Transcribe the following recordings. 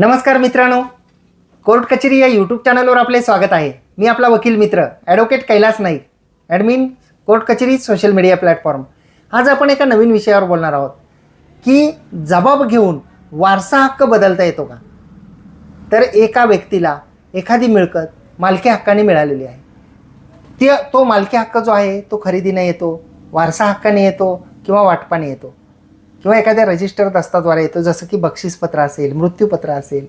नमस्कार मित्रांनो. कोर्ट कचेरी या यूट्यूब चॅनलवर आपले स्वागत आहे. मी आपला वकील मित्र advocate Kailas Naik admin court कचेरी सोशल मीडिया प्लॅटफॉर्म आज आपण एका नवीन विषयावर बोलणार आहोत. की जबाब घेऊन वारसा हक्क बदलता येतो का? तर एका व्यक्तीला एखादी मिळकत मालकी हक्काने मिळालेली आहे. ते तो मालकी हक्क जो आहे तो खरेदीने येतो वारसा हक्काने येतो किंवा वाटपाने येतो. किंवा एखाद्या रजिस्टर दस्ताद्वारे येतो जसं की बक्षीसपत्र असेल मृत्यूपत्र असेल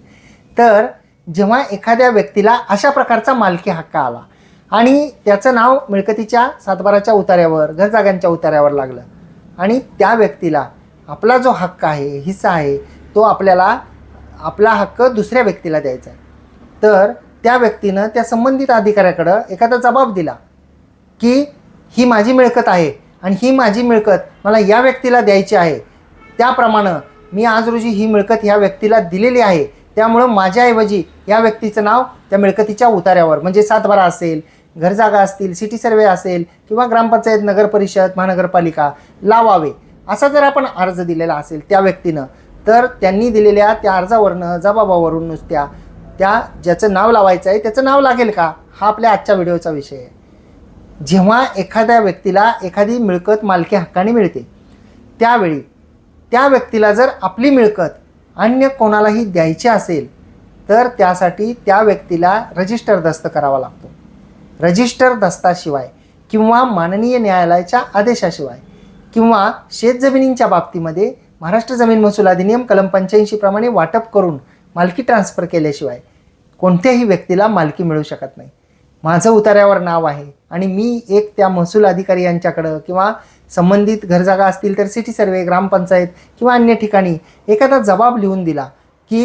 तर जेव्हा एखाद्या व्यक्तीला अशा प्रकारचा मालकी हक्क आला आणि त्याचं नाव मिळकतीच्या सातबाराच्या उतार्यावर घरजागांच्या उतार्यावर लागलं आणि त्या व्यक्तीला आपला जो हक्क आहे हिस्सा आहे तो आपल्याला आपला हक्क दुसऱ्या व्यक्तीला द्यायचा आहे. तर त्या व्यक्तीनं त्या संबंधित अधिकाऱ्याकडं एखादा जबाब दिला की ही माझी मिळकत आहे आणि ही माझी मिळकत मला या व्यक्तीला द्यायची आहे त्याप्रमाणे मी आज रोजी ही मिळकत ह्या व्यक्तीला दिलेली आहे. त्यामुळं माझ्याऐवजी या व्यक्तीचं नाव त्या मिळकतीच्या उतार्यावर म्हणजे सातबारा असेल घरजागा असतील सिटी सर्वे असेल किंवा ग्रामपंचायत नगर परिषद महानगरपालिका लावावे असा जर आपण अर्ज दिलेला असेल त्या व्यक्तीनं तर त्यांनी दिलेल्या त्या अर्जावरनं जबाबावरून नुसत्या त्या ज्याचं नाव लावायचं आहे त्याचं नाव लागेल का? हा आपल्या आजच्या व्हिडिओचा विषय आहे. जेव्हा एखाद्या व्यक्तीला एखादी मिळकत मालकी हक्काने मिळते त्यावेळी त्या व्यक्तीला जर आपली मिळकत अन्य कोणालाही द्यायची असेल तर त्यासाठी त्या व्यक्तीला रजिस्टर दस्त करावा लागतो. रजिस्टर दस्ताशिवाय किंवा माननीय न्यायालयाच्या आदेशाशिवाय किंवा शेतजमिनींच्या बाबतीमध्ये महाराष्ट्र जमीन महसूल अधिनियम कलम पंच्याऐंशीप्रमाणे वाटप करून मालकी ट्रान्सफर केल्याशिवाय कोणत्याही व्यक्तीला मालकी मिळू शकत नाही. माझं उतार्यावर नाव आहे आणि मी एक त्या महसूल अधिकारी यांच्याकडं किंवा संबंधित घरजागा असतील तर सिटी सर्वे ग्रामपंचायत किंवा अन्य ठिकाणी एखादा जबाब लिहून दिला की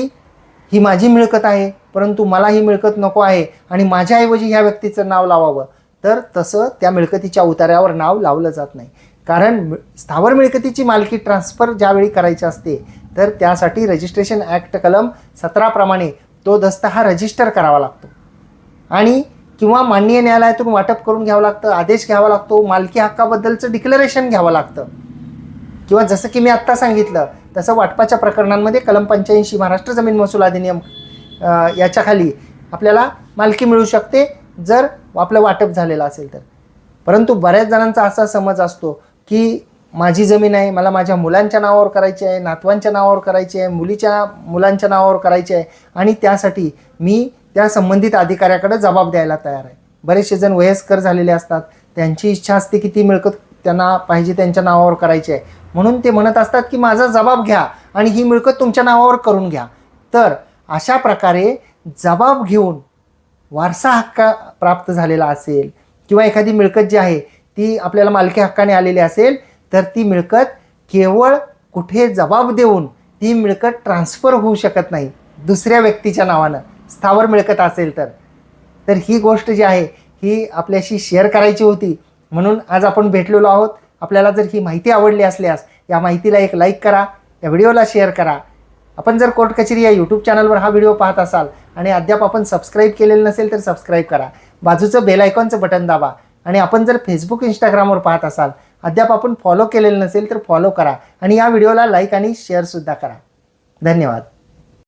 ही माझी मिळकत आहे परंतु मला ही मिळकत नको आहे आणि माझ्याऐवजी ह्या व्यक्तीचं नाव लावावं. तर तसं त्या मिळकतीच्या उतार्यावर नाव लावलं जात नाही. कारण स्थावर मिळकतीची मालकी ट्रान्सफर ज्यावेळी करायची असते तर त्यासाठी रजिस्ट्रेशन ॲक्ट कलम सतराप्रमाणे तो दस्त हा रजिस्टर करावा लागतो. आणि किंवा माननीय न्यायालयातून वाटप करून घ्यावं लागतं आदेश घ्यावा लागतो मालकी हक्काबद्दलचं डिक्लरेशन घ्यावं लागतं. किंवा जसं की मी आत्ता सांगितलं तसं वाटपाच्या प्रकरणांमध्ये कलम पंच्याऐंशी महाराष्ट्र जमीन महसूल अधिनियम याच्याखाली आपल्याला मालकी मिळू शकते जर आपलं वाटप झालेलं असेल तर. परंतु बऱ्याच जणांचा असा समज असतो की माझी जमीन आहे मला माझ्या मुलांच्या नावावर करायची आहे नातवांच्या नावावर करायची आहे मुलीच्या मुलांच्या नावावर करायची आहे आणि त्यासाठी मी त्या संबंधित अधिकाऱ्याकडे जबाब द्यायला तयार आहे. बरेचसे जण वयस्कर झालेले असतात. त्यांची इच्छा असते की ती मिळकत त्यांना पाहिजे त्यांच्या नावावर करायची आहे. म्हणून ते म्हणत असतात की माझा जबाब घ्या आणि ही मिळकत तुमच्या नावावर करून घ्या. तर अशा प्रकारे जबाब घेऊन वारसा हक्क प्राप्त झालेला असेल किंवा एखादी मिळकत जी आहे ती आपल्याला मालकी हक्काने आलेली असेल तर ती मिळकत केवळ कुठे जबाब देऊन ती मिळकत ट्रान्सफर होऊ शकत नाही. दुसऱ्या व्यक्तीच्या नावानं. स्थावर मिळकत असेल तर. तर ही गोष्ट जी आहे ही आपल्याशी शेअर करायची होती. म्हणून आज आपण भेटलेलो आहोत. आपल्याला जर ही माहिती आवडली असल्यास या माहितीला एक लाईक करा या व्हिडिओला शेअर करा. आपण जर कोर्ट कचेरी या यूट्यूब चॅनलवर हा व्हिडिओ पाहत असाल आणि अद्याप आपण सबस्क्राईब केलेलं नसेल तर सबस्क्राईब करा. बाजूचं बेल आयकॉनचं बटन दाबा आणि आपण जर फेसबुक इंस्टाग्रामवर पाहत असाल अद्याप आपण फॉलो केलेलं नसेल तर फॉलो करा आणि या व्हिडिओला लाईक आणि शेअरसुद्धा करा. धन्यवाद.